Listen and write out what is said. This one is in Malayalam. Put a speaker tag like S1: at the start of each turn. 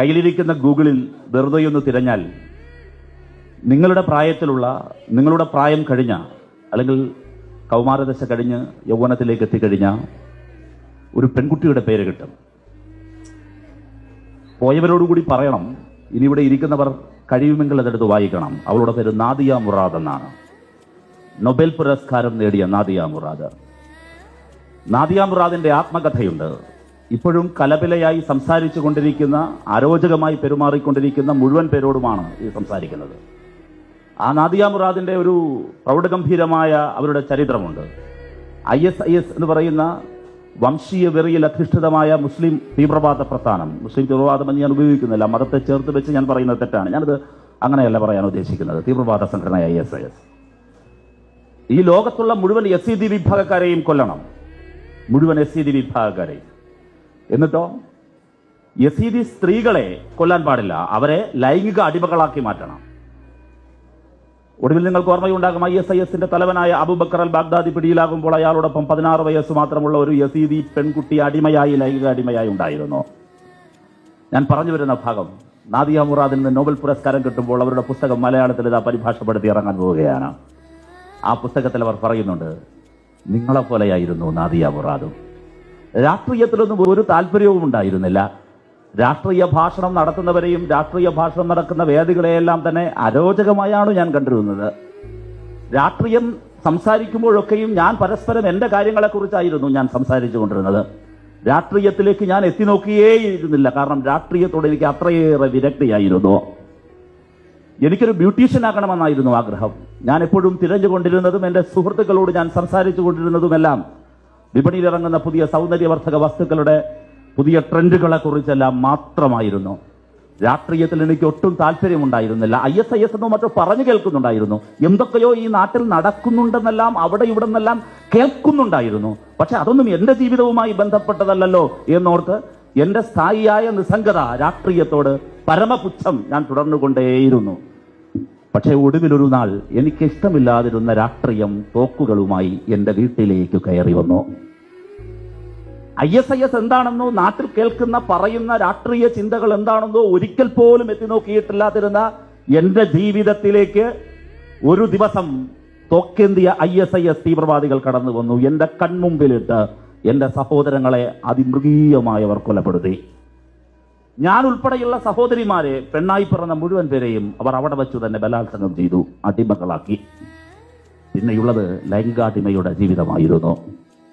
S1: കയ്യിലിരിക്കുന്ന ഗൂഗിളിൽ വെറുതെയൊന്ന് തിരഞ്ഞാൽ നിങ്ങളുടെ പ്രായത്തിലുള്ള നിങ്ങളുടെ പ്രായം കഴിഞ്ഞ അല്ലെങ്കിൽ കൗമാരദശ കഴിഞ്ഞ് യൗവനത്തിലേക്ക് എത്തിക്കഴിഞ്ഞ ഒരു പെൺകുട്ടിയുടെ പേര് കിട്ടും. പോയവരോടുകൂടി പറയണം ഇനി ഇവിടെ ഇരിക്കുന്നവർ കഴിയുമെങ്കിൽ അതെടുത്ത് വായിക്കണം. അവളുടെ പേര് നാദിയ മുറാദ് എന്നാണ്. നൊബേൽ പുരസ്കാരം നേടിയ നാദിയ മുറാദ്. നാദിയ മുറാദിന്റെ ആത്മകഥയുണ്ട്. ഇപ്പോഴും കലപിലയായി സംസാരിച്ചു കൊണ്ടിരിക്കുന്ന അരോചകമായി പെരുമാറിക്കൊണ്ടിരിക്കുന്ന മുഴുവൻ പേരോടുമാണ് ഇത് സംസാരിക്കുന്നത്. ആ നാദിയ മുറാദിന്റെ ഒരു പ്രൗഢഗംഭീരമായ അവരുടെ ചരിത്രമുണ്ട്. ഐ എസ് ഐ എസ് എന്ന് പറയുന്ന വംശീയ വെറിയിൽ അധിഷ്ഠിതമായ മുസ്ലിം തീവ്രവാദ പ്രസ്ഥാനം. മുസ്ലിം തീവ്രവാദം എന്ന് ഞാൻ ഉപയോഗിക്കുന്നില്ല. മതത്തെ ചേർത്ത് വെച്ച് ഞാൻ പറയുന്നത് തെറ്റാണ്. ഞാനത് അങ്ങനെയല്ല പറയാൻ ഉദ്ദേശിക്കുന്നത്. തീവ്രവാദ സംഘടന ഐ എസ് ഐ എസ്. ഈ ലോകത്തുള്ള മുഴുവൻ എസ് സി ഡി വിഭാഗക്കാരെയും കൊല്ലണം. മുഴുവൻ എസ് സി ഡി വിഭാഗക്കാരെയും. എന്നിട്ടോ? യസീദി സ്ത്രീകളെ കൊല്ലാൻ പാടില്ല. അവരെ ലൈംഗിക അടിമകളാക്കി മാറ്റണം. ഒടുവിൽ നിങ്ങൾക്ക് ഓർമ്മയുണ്ടാകും ഐ എസ് ഐ എസിന്റെ തലവനായ അബുബക്കർ അൽ ബാഗ്ദാദി പിടിയിലാകുമ്പോൾ അയാളോടൊപ്പം പതിനാറ് വയസ്സ് മാത്രമുള്ള ഒരു യസീദി പെൺകുട്ടി അടിമയായി ലൈംഗിക അടിമയായി ഉണ്ടായിരുന്നു. ഞാൻ പറഞ്ഞു വരുന്ന ഭാഗം നാദിയ മുറാദിൽ നിന്ന് നോബൽ പുരസ്കാരം കിട്ടുമ്പോൾ അവരുടെ പുസ്തകം മലയാളത്തിൽ ഇതാ പരിഭാഷപ്പെടുത്തി ഇറങ്ങാൻ പോവുകയാണ്. ആ പുസ്തകത്തിൽ അവർ പറയുന്നുണ്ട് നിങ്ങളെ പോലെയായിരുന്നു നാദിയ മുറാദും. രാഷ്ട്രീയത്തിലൊന്നും ഒരു താല്പര്യവും ഉണ്ടായിരുന്നില്ല. രാഷ്ട്രീയ ഭാഷണം നടത്തുന്നവരെയും രാഷ്ട്രീയ ഭാഷണം നടക്കുന്ന വേദികളെയെല്ലാം തന്നെ അരോചകമായാണ് ഞാൻ കണ്ടിരുന്നത്. രാഷ്ട്രീയം സംസാരിക്കുമ്പോഴൊക്കെയും ഞാൻ പരസ്പരം എന്റെ കാര്യങ്ങളെക്കുറിച്ചായിരുന്നു ഞാൻ സംസാരിച്ചു കൊണ്ടിരുന്നത്. രാഷ്ട്രീയത്തിലേക്ക് ഞാൻ എത്തി നോക്കിയേയിരുന്നില്ല കാരണം രാഷ്ട്രീയത്തോട് എനിക്ക് അത്രയേറെ വിരക്തിയായിരുന്നു. എനിക്കൊരു ബ്യൂട്ടീഷ്യൻ ആകണമെന്നായിരുന്നു ആഗ്രഹം. ഞാൻ എപ്പോഴും തിരഞ്ഞുകൊണ്ടിരുന്നതും എന്റെ സുഹൃത്തുക്കളോട് ഞാൻ സംസാരിച്ചു കൊണ്ടിരുന്നതുമെല്ലാം വിപണിയിലിറങ്ങുന്ന പുതിയ സൗന്ദര്യവർദ്ധക വസ്തുക്കളുടെ പുതിയ ട്രെൻഡുകളെ കുറിച്ചെല്ലാം മാത്രമായിരുന്നു. രാഷ്ട്രീയത്തിൽ എനിക്ക് ഒട്ടും താല്പര്യമുണ്ടായിരുന്നില്ല. ഐ എസ് ഐ എസ് എന്നോ മറ്റോ പറഞ്ഞു കേൾക്കുന്നുണ്ടായിരുന്നു. എന്തൊക്കെയോ ഈ നാട്ടിൽ നടക്കുന്നുണ്ടെന്നെല്ലാം അവിടെ ഇവിടെ നിന്നെല്ലാം കേൾക്കുന്നുണ്ടായിരുന്നു. പക്ഷെ അതൊന്നും എന്റെ ജീവിതവുമായി ബന്ധപ്പെട്ടതല്ലല്ലോ എന്നോർത്ത് എന്റെ സ്ഥായിയായ നിസ്സംഗത രാഷ്ട്രീയത്തോട് പരമപുച്ഛം ഞാൻ തുടർന്നുകൊണ്ടേയിരുന്നു. പക്ഷേ ഒടുവിലൊരു നാൾ എനിക്കിഷ്ടമില്ലാതിരുന്ന രാഷ്ട്രീയം തോക്കുകളുമായി എന്റെ വീട്ടിലേക്ക് കയറി വന്നു. ഐ എസ് ഐ എസ് എന്താണെന്നോ നാട്ടിൽ കേൾക്കുന്ന പറയുന്ന രാഷ്ട്രീയ ചിന്തകൾ എന്താണെന്നോ ഒരിക്കൽ പോലും എത്തി നോക്കിയിട്ടില്ലാതിരുന്ന എന്റെ ജീവിതത്തിലേക്ക് ഒരു ദിവസം തോക്കേന്തിയ ഐ എസ് ഐ എസ് തീവ്രവാദികൾ കടന്നു വന്നു. എന്റെ കൺമുമ്പിലിട്ട് എന്റെ സഹോദരങ്ങളെ അതിമൃഗീയമായവർ കൊലപ്പെടുത്തി. ഞാൻ ഉൾപ്പെടെയുള്ള സഹോദരിമാരെ പെണ്ണായി പിറന്ന മുഴുവൻ പേരെയും അവർ അവിടെ വെച്ചു തന്നെ ബലാത്സംഗം ചെയ്തു അടിമകളാക്കി. പിന്നെയുള്ളത് ലൈംഗികാടിമയുടെ ജീവിതമായിരുന്നു.